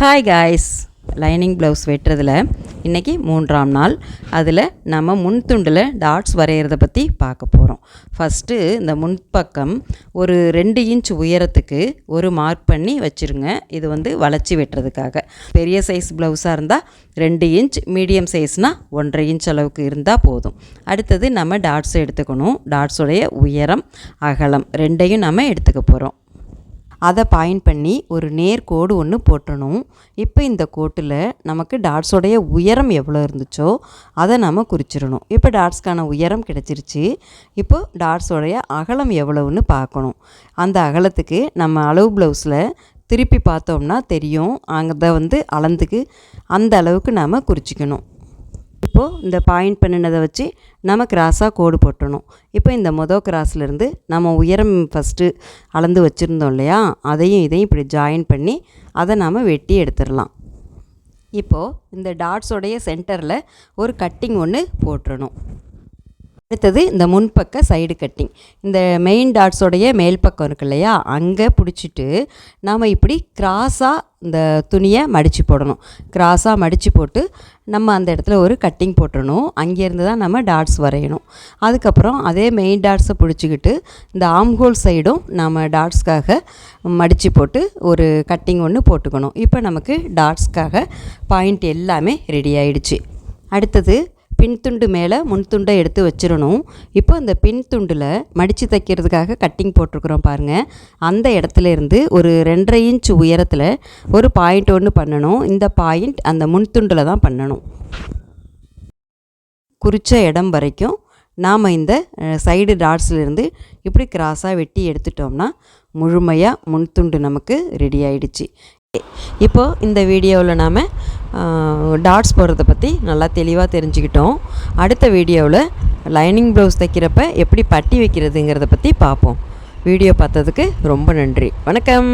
Hi guys lining blouse வெட்டுறதுல இன்றைக்கி மூன்றாம் நாள். அதில் நம்ம முன் துண்டில் டாட்ஸ் வரைகிறத பற்றி பார்க்க போகிறோம் ஃபஸ்ட்டு இந்த முன்பக்கம் ஒரு ரெண்டு இன்ச் உயரத்துக்கு ஒரு மார்க் பண்ணி வச்சுருங்க. இது வந்து வளைச்சி வெட்டுறதுக்காக. பெரிய சைஸ் ப்ளவுஸாக இருந்தால் ரெண்டு இன்ச் மீடியம் சைஸ்னால் ஒன்றரை இன்ச் அளவுக்கு இருந்தால் போதும். அடுத்தது நம்ம டாட்ஸ் எடுத்துக்கணும். டாட்ஸுடைய உயரம் அகலம் ரெண்டையும் நம்ம எடுத்துக்க போகிறோம் அதை பாயிண்ட் பண்ணி ஒரு நேர் கோடு ஒன்று போட்டணும். இப்போ இந்த கோட்டில் நமக்கு டாட்ஸோடைய உயரம் எவ்வளோ இருந்துச்சோ அதை நம்ம குறிச்சிடணும். இப்போ டாட்ஸ்க்கான உயரம் கிடச்சிருச்சு. இப்போ டாட்ஸோடைய அகலம் எவ்வளவுன்னு பார்க்கணும். அந்த அகலத்துக்கு நம்ம அளவு ப்ளவுஸில் திருப்பி பார்த்தோம்னா தெரியும். அங்கே வந்து அளந்துக்கு அந்த அளவுக்கு நாம் குறிச்சிக்கணும். இப்போது இந்த பாயிண்ட் பண்ணினதை வச்சு நம்ம கிராஸாக கோடு போட்டணும். இப்போ இந்த மொதல் கிராஸ்லேருந்து நம்ம உயரம் ஃபஸ்ட்டு அளந்து வச்சுருந்தோம் இல்லையா? அதையும் இதையும் இப்படி ஜாயின் பண்ணி அதை நாம் வெட்டி எடுத்துடலாம். இப்போது இந்த டாட்ஸோடைய சென்டரில் ஒரு கட்டிங் ஒன்று போட்டுடணும் அடுத்தது இந்த முன்பக்க சைடு கட்டிங் இந்த மெயின் டாட்ஸோடைய மேல் பக்கம் இருக்கு இல்லையா? அங்கே பிடிச்சிட்டு நாம் இப்படி கிராஸாக இந்த துணியை மடித்து போடணும். கிராஸாக மடித்து போட்டு நம்ம அந்த இடத்துல ஒரு கட்டிங் போட்டணும் அங்கேருந்து தான் நம்ம டாட்ஸ் வரையணும். அதுக்கப்புறம் அதே மெயின் டாட்ஸை பிடிச்சிக்கிட்டு இந்த ஆம்ஹோல் சைடும் நம்ம டாட்ஸ்க்காக மடித்து போட்டு ஒரு கட்டிங் ஒன்று போட்டுக்கணும். இப்போ நமக்கு டாட்ஸ்க்காக பாயிண்ட் எல்லாமே ரெடி ஆயிடுச்சு. அடுத்தது பின்துண்டு மேலே முன்துண்டை எடுத்து வச்சிடணும். இப்போ இந்த பின்துண்டில் மடித்து தைக்கிறதுக்காக கட்டிங் போட்டிருக்குறோம் பாருங்கள் அந்த இடத்துல இருந்து ஒரு ரெண்டரை இன்ச் உயரத்தில் ஒரு பாயிண்ட் ஒன்று பண்ணணும். இந்த பாயிண்ட் அந்த முன்துண்டில் தான் பண்ணணும். குறித்த இடம் வரைக்கும் நாம் இந்த சைடு டாட்ஸ்லேருந்து இப்படி கிராஸாக வெட்டி எடுத்துட்டோம்னா முழுமையாக முன்துண்டு நமக்கு ரெடி ஆயிடுச்சு. இப்போது இந்த வீடியோவில் நாம் டாட்ஸ் போடுறத பற்றி நல்லா தெளிவாக தெரிஞ்சுக்கிட்டோம். அடுத்த வீடியோவில் லைனிங் ப்ளவுஸ் தைக்கிறப்ப எப்படி பட்டி வைக்கிறதுங்கிறத பற்றி பார்ப்போம். வீடியோ பார்த்ததுக்கு ரொம்ப நன்றி. வணக்கம்.